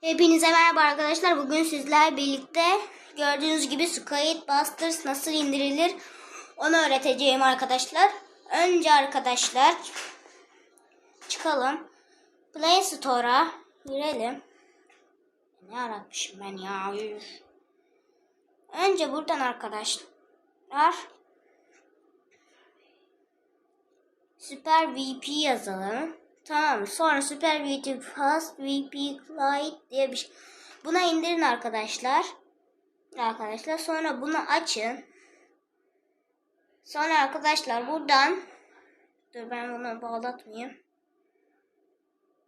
Hepinize merhaba arkadaşlar. Bugün sizler birlikte gördüğünüz gibi Squid Busters nasıl indirilir onu öğreteceğim arkadaşlar. Önce arkadaşlar çıkalım. Play Store'a girelim. Ne aratmışım ben ya. Önce buradan arkadaşlar Super VP yazalım. Tamam? Sonra Super VP Fast VP Lite diye bir şey. Buna indirin arkadaşlar. Arkadaşlar sonra bunu açın. Sonra arkadaşlar buradan dur ben bunu bağlatmayayım.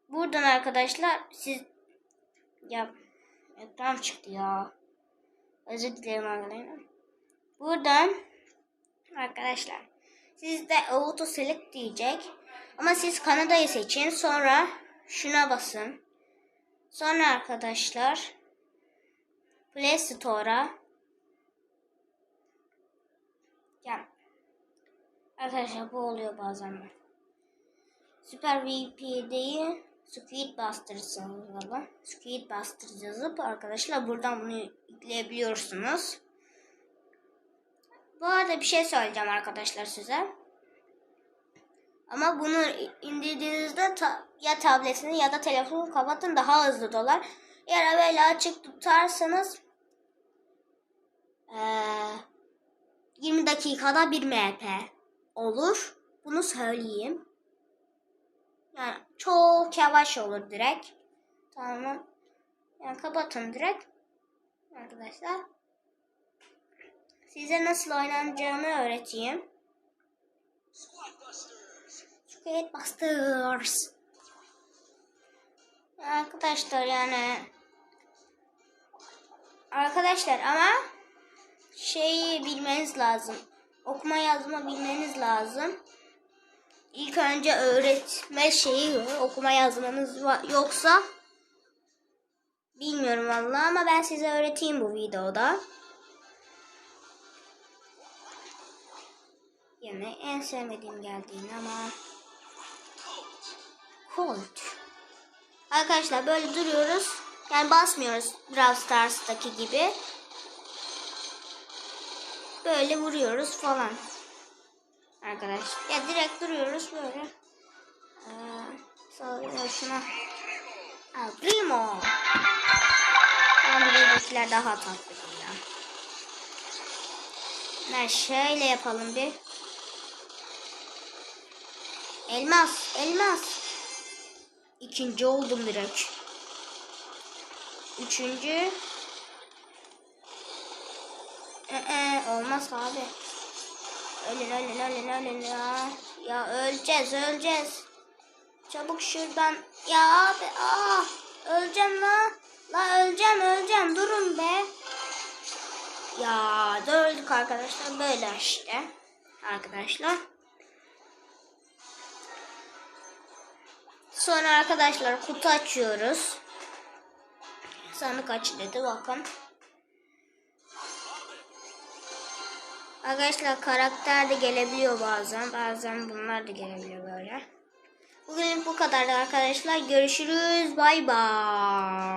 Buradan arkadaşlar siz ya ekran çıktı ya. Özür dilerim arkadaşlar. Buradan arkadaşlar sizde auto select diyecek. Ama siz Kanada'yı seçin. Sonra şuna basın. Sonra arkadaşlar Play Store'a ya arkadaşlar bu oluyor bazen. Super VP'deyi Squid Busters yazalım. Squid Busters yazıp arkadaşlar buradan bunu yükleyebiliyorsunuz. Bu arada bir şey söyleyeceğim arkadaşlar size. Ama bunu indirdiğinizde ta- ya tabletini ya da telefonu kapatın daha hızlı dolar. Eğer böyle açık tutarsanız eee, 20 dakikada bir MP olur. Bunu söyleyeyim. Yani çok yavaş olur direkt. Tamam. Yani kapatın direkt. Arkadaşlar. Size nasıl oynanacağını öğreteyim. Squid Busters. Arkadaşlar yani arkadaşlar ama şeyi bilmeniz lazım. Okuma yazma bilmeniz lazım. İlk önce öğretme şeyi okuma yazmanız yoksa bilmiyorum vallahi ama ben size öğreteyim bu videoda. Yine en sevmediğim geldiğini ama Colt. Arkadaşlar böyle duruyoruz. Yani basmıyoruz Brawl Stars'taki gibi. Böyle vuruyoruz falan. Arkadaşlar. Ya direkt duruyoruz böyle. Ee, sonra şuna. Aa, Primo. Ama buradakiler daha tatlı ya. Ben şöyle yapalım bir. Elmas, elmas. İkinci oldum direkt. Üçüncü. Ee, olmaz abi. Ölün ölün ölün ölün ya. Ya öleceğiz öleceğiz. Çabuk şuradan. Ya abi ah öleceğim la. La öleceğim öleceğim durun be. Ya da öldük arkadaşlar böyle işte. Arkadaşlar. Sonra arkadaşlar kutu açıyoruz. Sandık aç dedi bakın. Arkadaşlar karakter de gelebiliyor bazen. Bazen bunlar da gelebiliyor böyle. Bugün bu kadar arkadaşlar. Görüşürüz. Bay bay.